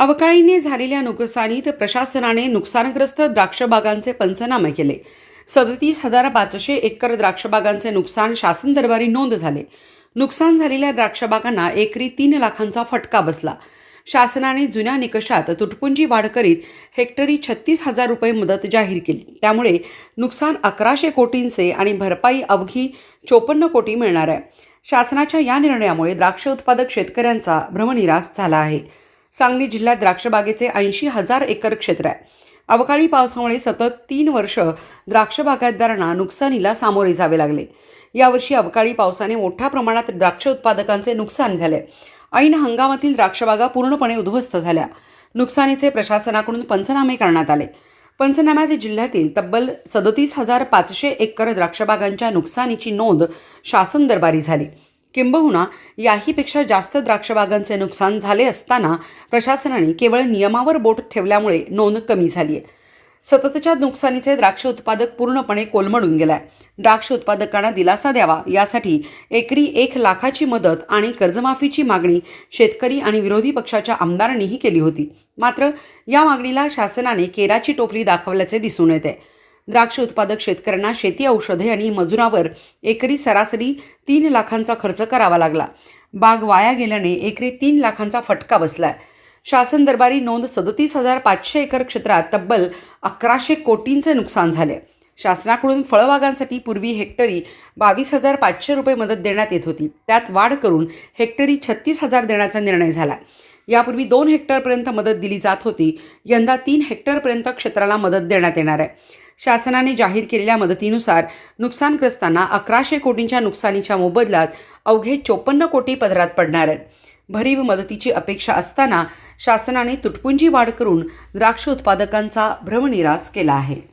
अवकाळीने झालेल्या नुकसानीत प्रशासनाने नुकसानग्रस्त द्राक्षबागांचे पंचनामे केले. सदतीस हजार पाचशे एकर द्राक्षबागांचे नुकसान शासन दरबारी नोंद झाले. नुकसान झालेल्या द्राक्षबागांना एकरी तीन लाखांचा फटका बसला. शासनाने जुन्या निकषात तुटपुंजी वाढ करीत हेक्टरी छत्तीस हजार रुपये मदत जाहीर केली. त्यामुळे नुकसान अकराशे कोटींचे आणि भरपाई अवघी चोपन्न कोटी मिळणार आहे. शासनाच्या या निर्णयामुळे द्राक्ष उत्पादक शेतकऱ्यांचा भ्रमनिरास झाला आहे. सांगली जिल्ह्यात द्राक्षबागेचे ऐंशी हजार एकर क्षेत्र आहे. अवकाळी पावसामुळे सतत तीन वर्ष द्राक्ष बागायतदारांना नुकसानीला सामोरे जावे लागले. यावर्षी अवकाळी पावसाने मोठ्या प्रमाणात द्राक्ष उत्पादकांचे नुकसान झाले. ऐन हंगामातील द्राक्षबागा पूर्णपणे उद्ध्वस्त झाल्या. नुकसानीचे प्रशासनाकडून पंचनामे करण्यात आले. पंचनाम्यात जिल्ह्यातील तब्बल सदतीस हजार पाचशे एकर द्राक्षबागांच्या नुकसानीची नोंद शासन दरबारी झाली. किंबहुना याहीपेक्षा जास्त द्राक्षबागांचे नुकसान झाले असताना प्रशासनाने केवळ नियमावर बोट ठेवल्यामुळे नोंद कमी झाली आहे. सततच्या नुकसानीचे द्राक्ष उत्पादक पूर्णपणे कोलमडून गेलाय. द्राक्ष उत्पादकांना दिलासा द्यावा यासाठी एकरी एक लाखाची मदत आणि कर्जमाफीची मागणी शेतकरी आणि विरोधी पक्षाच्या आमदारांनीही केली होती. मात्र या मागणीला शासनाने केराची टोपली दाखवल्याचे दिसून येते. द्राक्ष उत्पादक शेतकऱ्यांना शेती औषधे आणि मजुरावर एकरी सरासरी तीन लाखांचा खर्च करावा लागला. बाग वाया गेल्याने एकरी तीन लाखांचा फटका बसलाय. शासन दरबारी नोंद सदतीस हजार पाचशे एकर क्षेत्रात तब्बल अकराशे कोटींचे नुकसान झाले. शासनाकडून फळबागांसाठी पूर्वी हेक्टरी बावीस हजार पाचशे रुपये मदत देण्यात येत होती. त्यात वाढ करून हेक्टरी छत्तीस हजार देण्याचा निर्णय झाला. यापूर्वी दोन हेक्टरपर्यंत मदत दिली जात होती. यंदा तीन हेक्टरपर्यंत क्षेत्राला मदत देण्यात येणार आहे. शासनाने जाहीर केलेल्या मदतीनुसार नुकसानग्रस्तांना अकराशे कोटींच्या नुकसानीच्या मोबदल्यात अवघे चोपन्न कोटी पदरात पडणार आहेत. भरीव मदतीची अपेक्षा असताना शासनाने तुटपुंजी वाढ करून द्राक्ष उत्पादकांचा भ्रमनिरास केला आहे.